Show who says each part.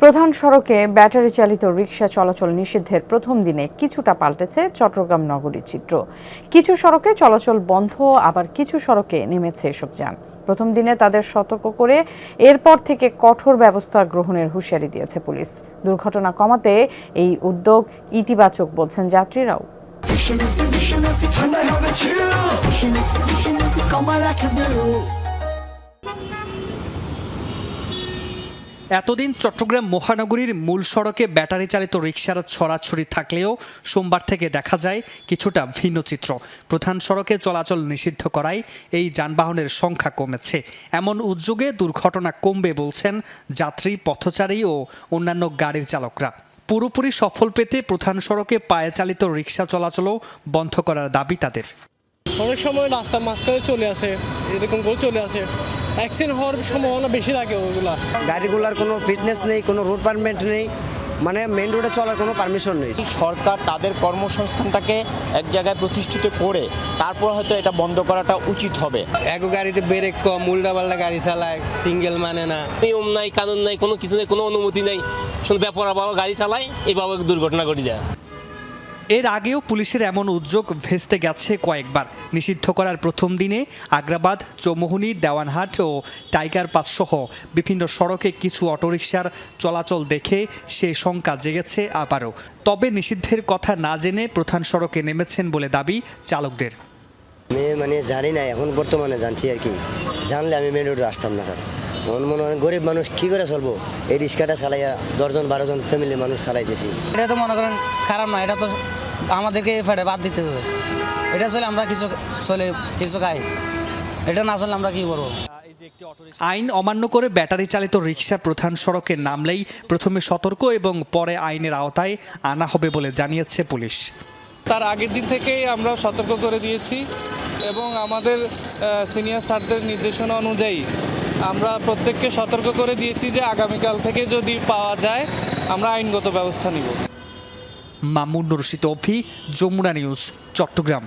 Speaker 1: প্রধান সড়কে ব্যাটারি চালিত রিকশা চলাচল নিষিদ্ধের প্রথম দিনে কিছুটা পাল্টেছে চট্টগ্রাম নগরীর চিত্র। কিছু সড়কে চলাচল বন্ধ, আবার কিছু সড়কে নেমেছে এসব যান। প্রথম দিনে তাদের সতর্ক করে এরপর থেকে কঠোর ব্যবস্থা গ্রহণের হুঁশিয়ারি দিয়েছে পুলিশ। দুর্ঘটনা কমাতে এই উদ্যোগ ইতিবাচক বলছেন যাত্রীরাও।
Speaker 2: Vision
Speaker 3: এতদিন চট্টগ্রাম মহানগরীর মূল সড়কে ব্যাটারি চালিত রিক্সার ছড়াছড়ি থাকলেও সোমবার থেকে দেখা যায় কিছুটা ভিন্ন চিত্র। প্রধান সড়কে চলাচল নিষিদ্ধ করায় এই যানবাহনের সংখ্যা কমেছে। এমন উদ্যোগে দুর্ঘটনা কমবে বলছেন যাত্রী, পথচারী ও অন্যান্য গাড়ির চালকরা। পুরোপুরি সফল পেতে প্রধান সড়কে পায়ে চালিত রিক্সা চলাচলও বন্ধ করার দাবি তাদের।
Speaker 4: অনেক সময় রাস্তার মাঝখানে চলে আসে, এরকম করে চলে আসে। অ্যাক্সিডেন্ট হওয়ার সম্ভাবনা বেশি থাকে ওগুলা।
Speaker 5: গাড়িগুলোর কোনো ফিটনেস নেই কোনো রোড পারমিট নেই মানে মেন রোডে চলার কোনো পারমিশন নেই।
Speaker 6: সরকার তাদের কর্মসংস্থানটাকে এক জায়গায় প্রতিষ্ঠিত করে তারপর হয়তো এটা বন্ধ করাটা উচিত হবে।
Speaker 7: এক গাড়িতে ব্রেক কম উল্টা পাল্টা গাড়ি চালায় সিঙ্গেল মানে না।
Speaker 8: নিয়ম নাই কানুন নাই কোনো কিছু নেই কোনো অনুমতি নেই। শুধু ব্যাপার বাবা গাড়ি চালায় এইভাবে দুর্ঘটনা ঘটে যায়।
Speaker 3: এর আগেও পুলিশের এমন উদ্যোগ ভেস্তে গেছে কয়েকবার। নিষিদ্ধ করার প্রথম দিনে আগ্রাবাদ, চৌমোহনী, দেওয়ানহাট ও টাইগার পাস সহ বিভিন্ন সড়কে কিছু অটোরিকশার চলাচল দেখে সে শঙ্কা জেগেছে আবারও। তবে নিষিদ্ধের কথা না জেনে প্রধান সড়কে নেমেছেন বলে দাবি চালকদের।
Speaker 5: আমি মানে জানি না, এখন বর্তমানে জানছি আর কি। জানলে আমি মেন রোডে আসতাম না, স্যার। মন মনে হয় গরিব মানুষ কী করে চলবো? এই রিক্সাটা চালাইয়া দশজন বারোজন ফ্যামিলির মানুষ চালাইতেছি।
Speaker 9: এটা তো মনে করেন খারাপ না এটা তো আমাদেরকে ফেটে বাদ দিতে এটা চলে আমরা কিছু চলে কিছু খাই। এটা না চলে আমরা কি করব?
Speaker 3: আইন অমান্য করে ব্যাটারি চালিত রিক্সা প্রধান সড়কে নামলেই প্রথমে সতর্ক এবং পরে আইনের আওতায় আনা হবে বলে জানিয়েছে পুলিশ।
Speaker 10: তার আগের দিন থেকেই আমরা সতর্ক করে দিয়েছি এবং আমাদের সিনিয়র স্যারদের নির্দেশনা অনুযায়ী আমরা প্রত্যেককে সতর্ক করে দিয়েছি যে আগামীকাল থেকে যদি পাওয়া যায়, আমরা আইনগত ব্যবস্থা নিব।
Speaker 3: মামুন রশিদ অভি যমুনা নিউজ, চট্টগ্রাম।